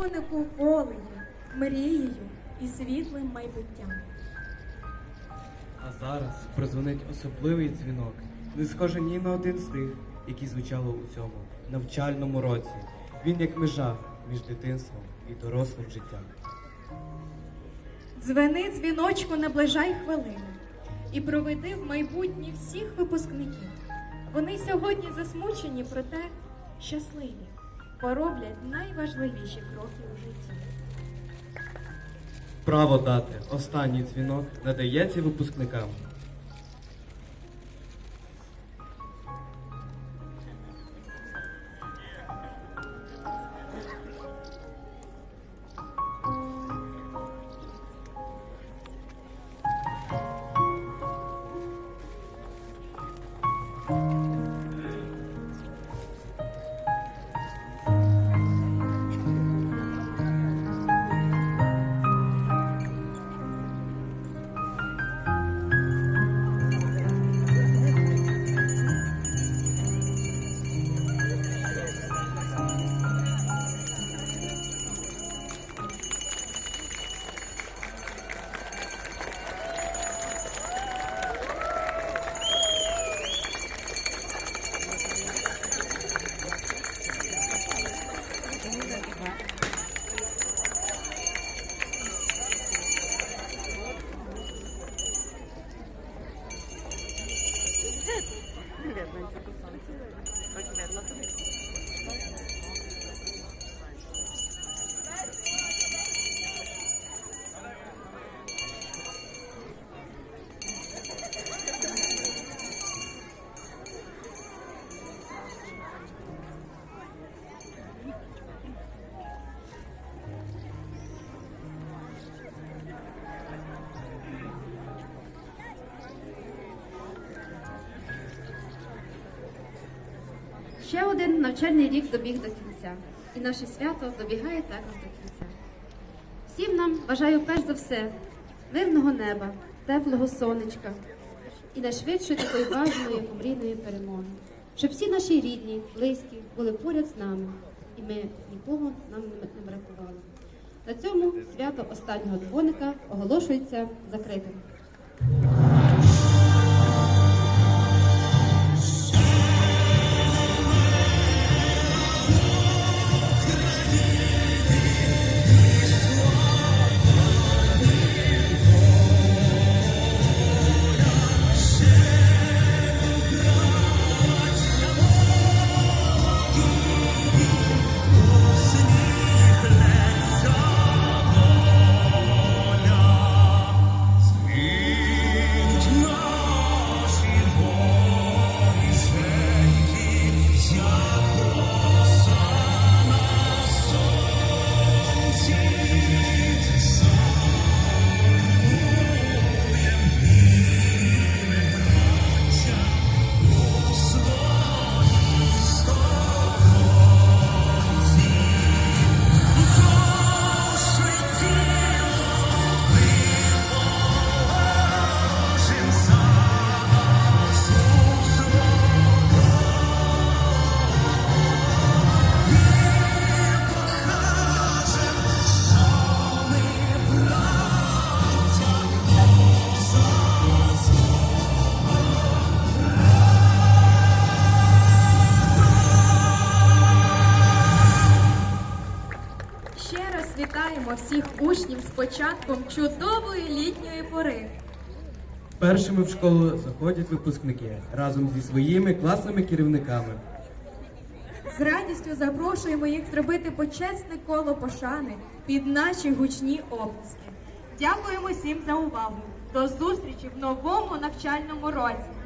дзвонику волею, мрією і світлим майбуттям. А зараз прозвонить особливий дзвінок, не схожий ні на один з тих, які звучали у цьому навчальному році. Він як межа між дитинством і дорослим життям. Дзвени дзвіночку, наближай хвилину і проведи в майбутнє всіх випускників. Вони сьогодні засмучені, проте щасливі, пороблять найважливіші кроки у житті. Право дати останній дзвінок надається випускникам. etmem. Takip etmez mi? Ще один навчальний рік добіг до кінця, і наше свято добігає також до кінця. Всім нам бажаю перш за все мирного неба, теплого сонечка і найшвидшої такої важної мрійної перемоги, щоб всі наші рідні, близькі були поряд з нами, і ми нікого нам не бракувало. На цьому свято останнього дзвоника оголошується закритим. Всіх учнів з початком чудової літньої пори. Першими в школу заходять випускники разом зі своїми класними керівниками. З радістю запрошуємо їх зробити почесне коло пошани під наші гучні оплески. Дякуємо всім за увагу. До зустрічі в новому навчальному році.